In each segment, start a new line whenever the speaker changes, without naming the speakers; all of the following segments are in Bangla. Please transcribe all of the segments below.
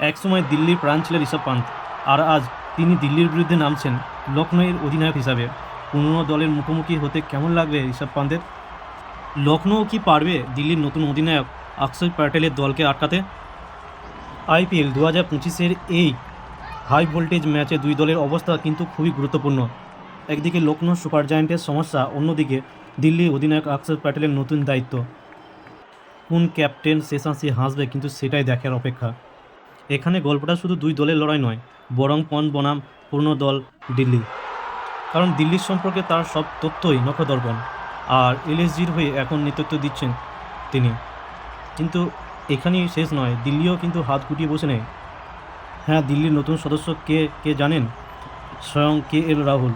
একসময় দিল্লির প্রাণ ছিলেন ঋষভ পান্ত, আর আজ তিনি দিল্লির বিরুদ্ধে নামছেন লখনৌয়ের অধিনায়ক হিসাবে। পুরনো দলের মুখোমুখি হতে কেমন লাগবে ঋষভ পান্তের? লখনৌ কি পারবে দিল্লির নতুন অধিনায়ক অক্ষয় প্যাটেলের দলকে আটকাতে? আইপিএল দু হাজার পঁচিশের এই হাই ভোল্টেজ ম্যাচে দুই দলের অবস্থা কিন্তু খুবই গুরুত্বপূর্ণ। একদিকে লখনৌ সুপার জায়ান্টের সমস্যা, অন্যদিকে দিল্লি অধিনায়ক অক্ষয় প্যাটেলের নতুন দায়িত্ব। কোন ক্যাপ্টেন শেষাংশে হাসবে কিন্তু সেটাই দেখার অপেক্ষা। এখানে গল্পটা শুধু দুই দলের লড়াই নয়, বরং পণ বনাম, পূর্ণ দল, দিল্লি। কারণ দিল্লির সম্পর্কে তার সব তথ্যই নখদর্পণ, আর এলএসজির হয়ে এখন নেতৃত্ব দিচ্ছেন তিনি। কিন্তু এখানেই শেষ নয়, দিল্লিও কিন্তু হাত গুটিয়ে বসে নেই হ্যাঁ দিল্লির নতুন সদস্য কে কে জানেন? স্বয়ং কে এল রাহুল।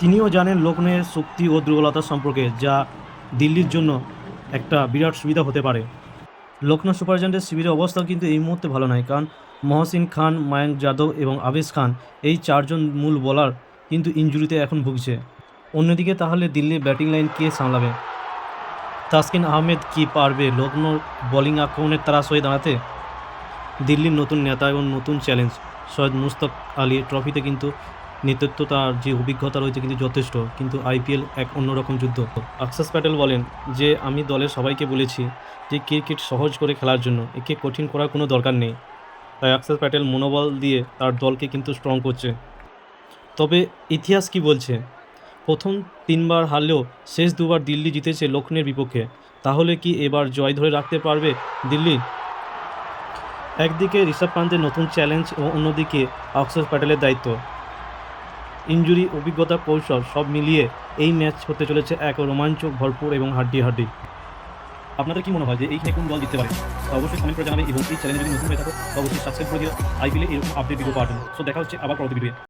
তিনিও জানেন লখনৌয়ের শক্তি ও দুর্বলতা সম্পর্কে, যা দিল্লির জন্য একটা বিরাট সুবিধা হতে পারে। লখনৌ সুপার জায়ান্টের শিবিরের অবস্থা কিন্তু এই মুহূর্তে ভালো নয়, কারণ মহসিন খান মায়াঙ্ক যাদব এবং আবেশ খান এই চারজন মূল বোলার কিন্তু ইঞ্জুরিতে এখন ভুগছে। অন্যদিকে তাহলে দিল্লির ব্যাটিং লাইন কে সামলাবে? তাসকিন আহমেদ কি পারবে? লখনৌর বোলিং আক্রমণের তারাশ হয়ে দাঁড়াতে? দিল্লির নতুন নেতা এবং নতুন চ্যালেঞ্জ, সৈয়দ মুস্তক আলী ট্রফিতে কিন্তু নেতৃত্ব তার যে অভিজ্ঞতা রয়েছে কিন্তু যথেষ্ট, কিন্তু আইপিএল এক অন্যরকম যুদ্ধ। আকসাস প্যাটেল বলেন যে, আমি দলের সবাইকে বলেছি যে, ক্রিকেট সহজ করে খেলার জন্য, একে কঠিন করার কোনো দরকার নেই। তাই আকসাস প্যাটেল মনোবল দিয়ে তার দলকে কিন্তু স্ট্রং করছে। তবে ইতিহাস কি বলছে? প্রথম তিনবার হারলেও শেষ দুবার দিল্লি জিতেছে লক্ষ্ণের বিপক্ষে। তাহলে কি এবার জয় ধরে রাখতে পারবে দিল্লি? একদিকে ঋষভ পান্তের নতুন চ্যালেঞ্জ ও অন্যদিকে অক্ষর প্যাটেলের দায়িত্ব। ইঞ্জুরি, অভিজ্ঞতা, কৌশল সব মিলিয়ে এই ম্যাচ হতে চলেছে এক রোমাঞ্চক, ভরপুর এবং হাড্ডি হাড্ডি আপনাদের কি মনে হয় যে এইখানে কোন দল জিততে পারে? অবশ্যই কমেন্ট করে জানাবে এবং এই চ্যানেল যদি নতুন হয়ে থাকো অবশ্যই সাবস্ক্রাইব করে দিও। আইপিএলে এরকম আপডেট ভিডিও পাওয়ার সো দেখা হচ্ছে আবার পরবর্তী ভিডিও